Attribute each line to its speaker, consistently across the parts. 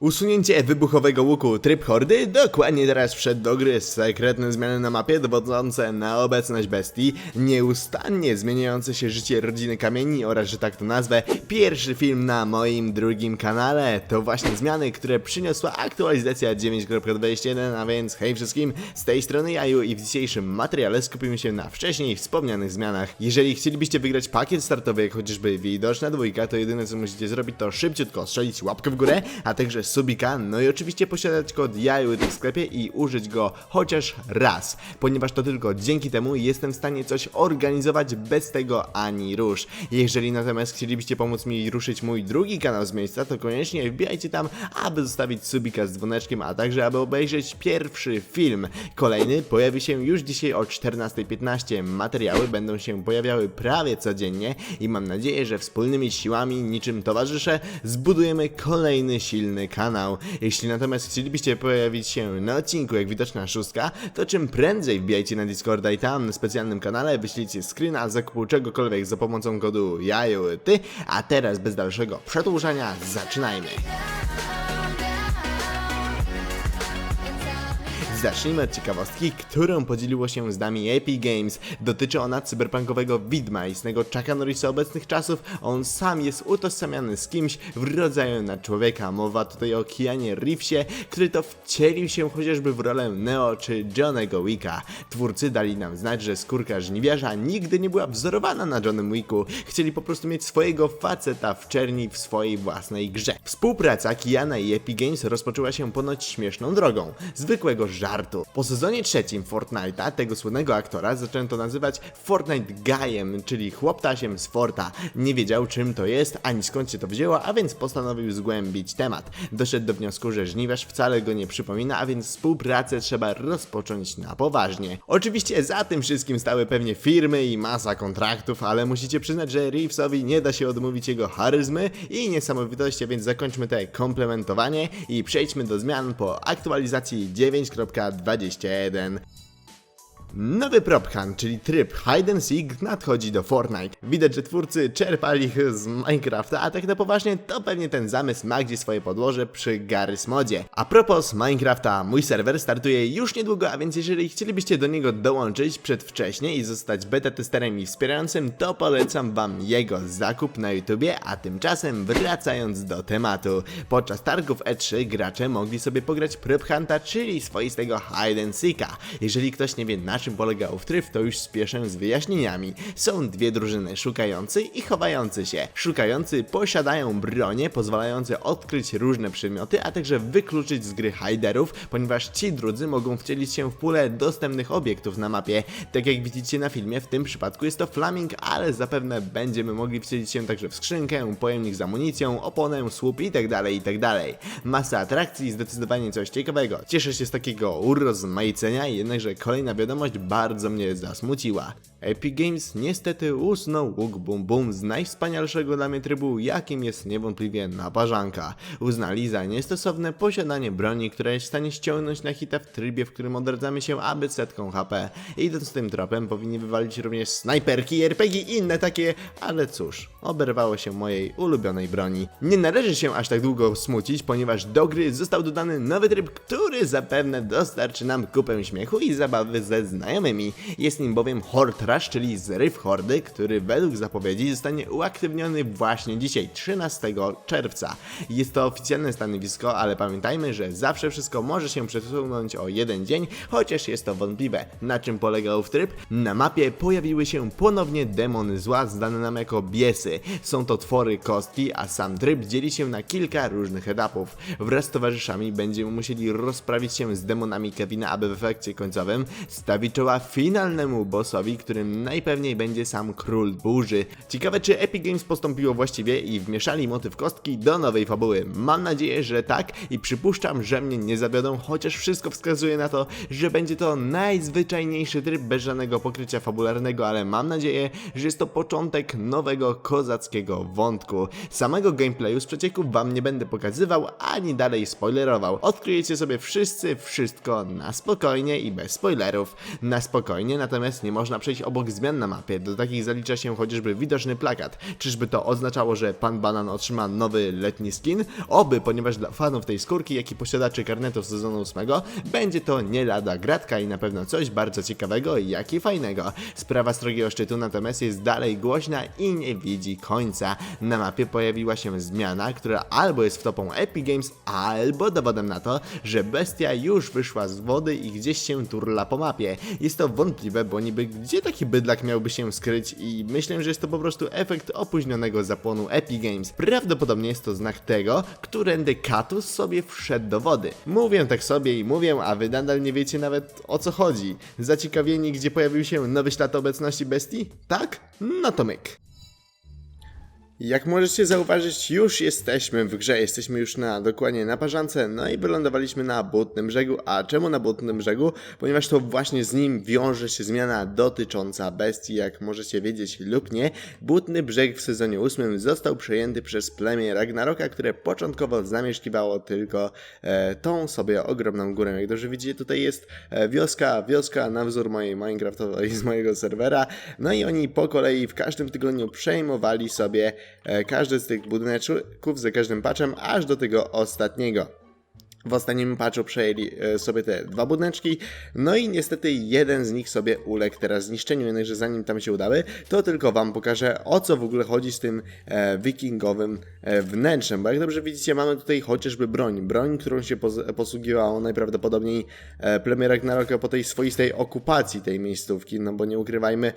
Speaker 1: Usunięcie wybuchowego łuku tryb hordy dokładnie teraz wszedł do gry sekretne zmiany na mapie dowodzące na obecność bestii, nieustannie zmieniające się życie rodziny kamieni oraz, że tak to nazwę, pierwszy film na moim drugim kanale. To właśnie zmiany, które przyniosła aktualizacja 9.21, a więc hej wszystkim, z tej strony Jaju i w dzisiejszym materiale skupimy się na wcześniej wspomnianych zmianach. Jeżeli chcielibyście wygrać pakiet startowy, jak chociażby widoczna dwójka, to jedyne co musicie zrobić to szybciutko strzelić łapkę w górę, a także subika, no i oczywiście posiadać kod Jaju w sklepie i użyć go chociaż raz, ponieważ to tylko dzięki temu jestem w stanie coś organizować bez tego ani rusz. Jeżeli natomiast chcielibyście pomóc mi ruszyć mój drugi kanał z miejsca, to koniecznie wbijajcie tam, aby zostawić subika z dzwoneczkiem, a także aby obejrzeć pierwszy film. Kolejny pojawi się już dzisiaj o 14.15. Materiały będą się pojawiały prawie codziennie i mam nadzieję, że wspólnymi siłami, niczym towarzysze, zbudujemy kolejny silny kanał. Jeśli natomiast chcielibyście pojawić się na odcinku jak widoczna szóstka, to czym prędzej wbijajcie na Discorda i tam na specjalnym kanale wyślijcie screena zakupu czegokolwiek za pomocą kodu jaju ty, a teraz bez dalszego przedłużania zaczynajmy. Zacznijmy od ciekawostki, którą podzieliło się z nami Epic Games. Dotyczy ona cyberpunkowego widma, istnego Chucka Norrisa obecnych czasów. On sam jest utożsamiany z kimś w rodzaju na człowieka. Mowa tutaj o Keanie Reevesie, który to wcielił się chociażby w rolę Neo czy Johnego Wicka. Twórcy dali nam znać, że skórka żniwiarza nigdy nie była wzorowana na Johnem Wicku. Chcieli po prostu mieć swojego faceta w czerni w swojej własnej grze. Współpraca Kiana i Epic Games rozpoczęła się ponoć śmieszną drogą. Zwykłego żartu. Po sezonie trzecim Fortnite'a tego słynnego aktora zaczęto nazywać Fortnite Guyem, czyli chłoptasiem z Forta. Nie wiedział czym to jest, ani skąd się to wzięło, a więc postanowił zgłębić temat. Doszedł do wniosku, że żniwiarz wcale go nie przypomina, a więc współpracę trzeba rozpocząć na poważnie. Oczywiście za tym wszystkim stały pewnie firmy i masa kontraktów, ale musicie przyznać, że Reevesowi nie da się odmówić jego charyzmy i niesamowitości, więc zakończmy te komplementowanie i przejdźmy do zmian po aktualizacji 9.21. Nowy prop hunt, czyli tryb hide and seek nadchodzi do Fortnite. Widać, że twórcy czerpali ich z Minecrafta, a tak na poważnie to pewnie ten zamysł ma gdzieś swoje podłoże przy Garry's modzie. A propos Minecrafta, mój serwer startuje już niedługo, a więc jeżeli chcielibyście do niego dołączyć przedwcześnie i zostać beta testerem i wspierającym, to polecam wam jego zakup na YouTubie, a tymczasem wracając do tematu. Podczas targów E3 gracze mogli sobie pograć prop hunta, czyli swoistego hide and seeka. Jeżeli ktoś nie wie na polegał w tryb, to już spieszę z wyjaśnieniami. Są dwie drużyny, szukający i chowający się. Szukający posiadają bronie pozwalające odkryć różne przedmioty, a także wykluczyć z gry hiderów, ponieważ ci drudzy mogą wcielić się w pulę dostępnych obiektów na mapie. Tak jak widzicie na filmie, w tym przypadku jest to flaming, ale zapewne będziemy mogli wcielić się także w skrzynkę, pojemnik z amunicją, oponę, słup itd. itd. Masa atrakcji, zdecydowanie coś ciekawego. Cieszę się z takiego urozmaicenia, jednakże kolejna wiadomość bardzo mnie zasmuciła. Epic Games niestety usunął łuk bum bum z najwspanialszego dla mnie trybu, jakim jest niewątpliwie naparzanka. Uznali za niestosowne posiadanie broni, która jest w stanie ściągnąć na hita w trybie, w którym odradzamy się aby setką HP. Idąc tym tropem powinni wywalić również snajperki, RPG i inne takie, ale cóż, oberwało się mojej ulubionej broni. Nie należy się aż tak długo smucić, ponieważ do gry został dodany nowy tryb, który zapewne dostarczy nam kupę śmiechu i zabawy ze znajomymi. Jest nim bowiem Horde Rush, czyli zryw hordy, który według zapowiedzi zostanie uaktywniony właśnie dzisiaj, 13 czerwca. Jest to oficjalne stanowisko, ale pamiętajmy, że zawsze wszystko może się przesunąć o jeden dzień, chociaż jest to wątpliwe. Na czym polegał w tryb? Na mapie pojawiły się ponownie demony zła, znane nam jako biesy. Są to twory kostki, a sam tryb dzieli się na kilka różnych etapów. Wraz z towarzyszami będziemy musieli rozprawić się z demonami Kevina, aby w efekcie końcowym stawić czoła finalnemu bossowi, którym najpewniej będzie sam Król Burzy. Ciekawe, czy Epic Games postąpiło właściwie i wmieszali motyw kostki do nowej fabuły. Mam nadzieję, że tak i przypuszczam, że mnie nie zawiodą, chociaż wszystko wskazuje na to, że będzie to najzwyczajniejszy tryb bez żadnego pokrycia fabularnego, ale mam nadzieję, że jest to początek nowego kozackiego wątku. Samego gameplayu z przecieków wam nie będę pokazywał, ani dalej spoilerował. Odkryjecie sobie wszyscy wszystko na spokojnie i bez spoilerów. Na spokojnie, natomiast nie można przejść obok zmian na mapie. Do takich zalicza się chociażby widoczny plakat. Czyżby to oznaczało, że pan Banan otrzyma nowy letni skin? Oby, ponieważ dla fanów tej skórki, jak i posiadaczy karnetów sezonu 8, będzie to nie lada gratka i na pewno coś bardzo ciekawego, jak i fajnego. Sprawa strogiego szczytu natomiast jest dalej głośna i nie widzi końca. Na mapie pojawiła się zmiana, która albo jest wtopą Epic Games, albo dowodem na to, że bestia już wyszła z wody i gdzieś się turla po mapie. Jest to wątpliwe, bo niby gdzie taki bydlak miałby się skryć i myślę, że jest to po prostu efekt opóźnionego zapłonu Epic Games. Prawdopodobnie jest to znak tego, którędy Katus sobie wszedł do wody. Mówię tak sobie i mówię, a wy nadal nie wiecie nawet o co chodzi. Zaciekawieni, gdzie pojawił się nowy ślad obecności bestii? Tak? No to myk. Jak możecie zauważyć, już jesteśmy w grze, jesteśmy już na dokładnie na parzance, no i wylądowaliśmy na Błotnym Brzegu. A czemu na Błotnym Brzegu? Ponieważ to właśnie z nim wiąże się zmiana dotycząca bestii, jak możecie wiedzieć lub nie. Błotny Brzeg w sezonie 8 został przejęty przez plemię Ragnaroka, które początkowo zamieszkiwało tylko e, tą sobie ogromną górę. Jak dobrze widzicie, tutaj jest e, wioska, wioska na wzór mojej Minecraftowej z mojego serwera. No i oni po kolei w każdym tygodniu przejmowali sobie każdy z tych budyneczków za każdym patchem, aż do tego ostatniego. W ostatnim patchu przejęli e, sobie te dwa budyneczki, no i niestety jeden z nich sobie uległ teraz zniszczeniu, jednakże zanim tam się udały, to tylko wam pokażę o co w ogóle chodzi z tym e, wikingowym e, wnętrzem, bo jak dobrze widzicie mamy tutaj chociażby broń, broń, którą się posługiwało najprawdopodobniej e, plemię Ragnaroka po tej swoistej okupacji tej miejscówki, no bo nie ukrywajmy,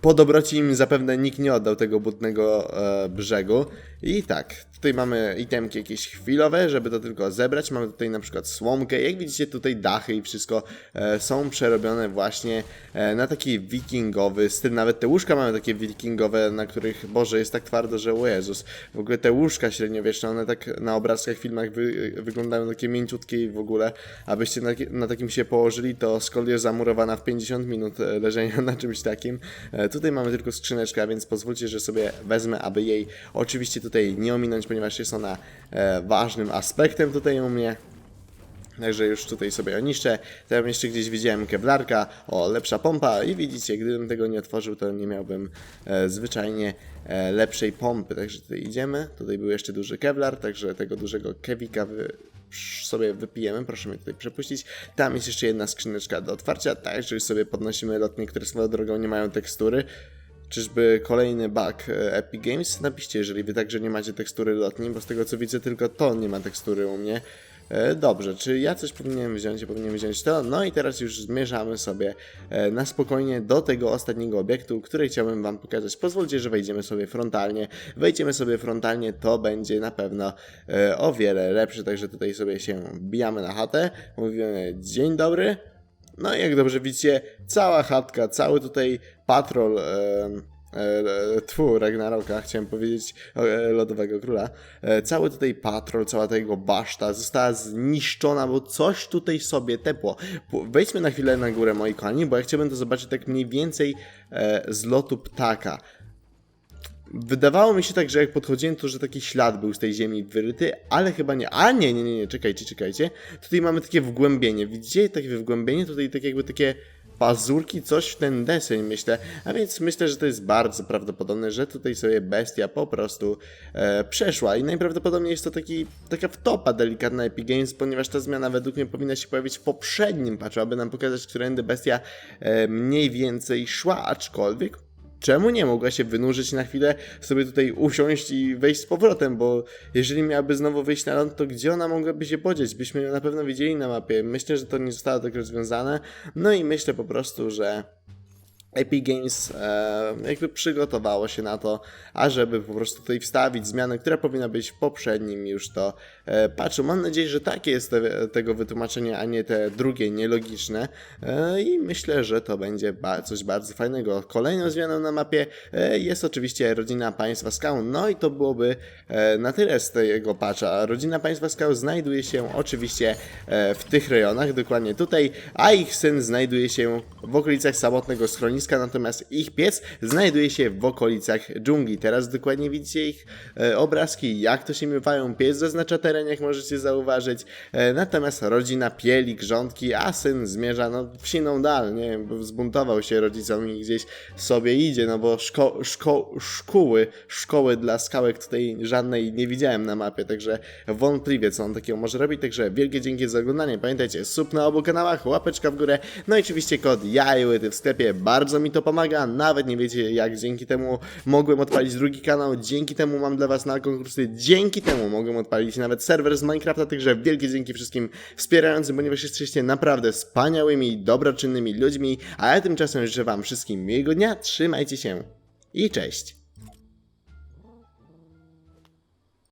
Speaker 1: po dobroci im zapewne nikt nie oddał tego butnego e, brzegu. I tak, tutaj mamy itemki jakieś chwilowe, żeby to tylko zebrać. Mamy tutaj na przykład słomkę. Jak widzicie, tutaj dachy i wszystko e, są przerobione właśnie e, na taki wikingowy styl. Nawet te łóżka mamy takie wikingowe, na których, Boże, jest tak twardo, że o Jezus. W ogóle te łóżka średniowieczne, one tak na obrazkach, filmach wy, wyglądają takie mięciutkie i w ogóle, abyście na, na takim się położyli, to skol jest zamurowana w 50 minut e, leżenia na czymś takim. E, Tutaj mamy tylko skrzyneczkę, więc pozwólcie, że sobie wezmę, aby jej oczywiście tutaj nie ominąć, ponieważ jest ona e, ważnym aspektem tutaj u mnie. Także już tutaj sobie oniszczę. Tam jeszcze gdzieś widziałem kevlarka, o lepsza pompa i widzicie, gdybym tego nie otworzył, to nie miałbym e, zwyczajnie e, lepszej pompy. Także tutaj idziemy. Tutaj był jeszcze duży kevlar, także tego dużego kewika wy, sobie wypijemy. Proszę mnie tutaj przepuścić. Tam jest jeszcze jedna skrzyneczka do otwarcia, także już sobie podnosimy lotnie, które swoją drogą nie mają tekstury. Czyżby kolejny bug e, Epic Games? Napiszcie, jeżeli wy także nie macie tekstury lotni, bo z tego co widzę tylko to nie ma tekstury u mnie. E, Dobrze, czy ja coś powinienem wziąć? Ja powinienem wziąć to. No i teraz już zmierzamy sobie e, na spokojnie do tego ostatniego obiektu, który chciałbym Wam pokazać. Pozwólcie, że wejdziemy sobie frontalnie. Wejdziemy sobie frontalnie, to będzie na pewno e, o wiele lepsze. Także tutaj sobie się bijamy na chatę. Mówimy dzień dobry. No i jak dobrze widzicie, cała chatka, cały tutaj patrol. em, e, Tfu, Ragnaroka, chciałem powiedzieć e, Lodowego Króla. E, Cały tutaj patrol, cała ta jego baszta została zniszczona, bo coś tutaj sobie tepło. Wejdźmy na chwilę na górę, moi kochani, bo ja chciałbym to zobaczyć tak mniej więcej e, z lotu ptaka. Wydawało mi się tak, że jak podchodziłem, to że taki ślad był z tej ziemi wyryty, ale chyba nie. A nie, nie, nie, nie, czekajcie, czekajcie. Tutaj mamy takie wgłębienie. Widzicie takie wgłębienie? Tutaj tak jakby takie pazurki, coś w ten deseń, myślę. A więc myślę, że to jest bardzo prawdopodobne, że tutaj sobie bestia po prostu e, przeszła. I najprawdopodobniej jest to taki, taka wtopa delikatna Epic Games, ponieważ ta zmiana według mnie powinna się pojawić w poprzednim patchu, aby nam pokazać, którędy bestia e, mniej więcej szła, aczkolwiek czemu nie mogła się wynurzyć na chwilę, sobie tutaj usiąść i wejść z powrotem, bo jeżeli miałaby znowu wyjść na ląd, to gdzie ona mogłaby się podzieć? Byśmy ją na pewno widzieli na mapie. Myślę, że to nie zostało tak rozwiązane. No i myślę po prostu, że Epic Games e, jakby przygotowało się na to, ażeby po prostu tutaj wstawić zmianę, która powinna być w poprzednim już to e, patchu. Mam nadzieję, że takie jest te, tego wytłumaczenie, a nie te drugie nielogiczne e, i myślę, że to będzie ba coś bardzo fajnego. Kolejną zmianą na mapie e, jest oczywiście rodzina państwa skał, no i to byłoby e, na tyle z tego patcha. Rodzina państwa skał znajduje się oczywiście e, w tych rejonach, dokładnie tutaj, a ich syn znajduje się w okolicach samotnego schroniska, schroniska, natomiast ich piec znajduje się w okolicach dżungli. Teraz dokładnie widzicie ich e, obrazki, jak to się miewają. Pies zaznacza teren, jak możecie zauważyć. E, natomiast rodzina pieli grządki, a syn zmierza no, w siną dal, nie wiem, zbuntował się rodzicom i gdzieś sobie idzie, no bo szko, szko, szkoły, szkoły dla skałek tutaj żadnej nie widziałem na mapie, także wątpliwie co on takiego może robić, także wielkie dzięki za oglądanie, pamiętajcie, sub na obu kanałach, łapeczka w górę, no i oczywiście kod JAJłyty w sklepie, bardzo mi to pomaga, nawet nie wiecie jak dzięki temu mogłem odpalić drugi kanał, dzięki temu mam dla was na konkursy, dzięki temu mogłem odpalić nawet serwer z Minecrafta, także wielkie dzięki wszystkim wspierającym, ponieważ jesteście naprawdę wspaniałymi, dobroczynnymi ludźmi, a ja tymczasem życzę wam wszystkim miłego dnia, trzymajcie się i cześć!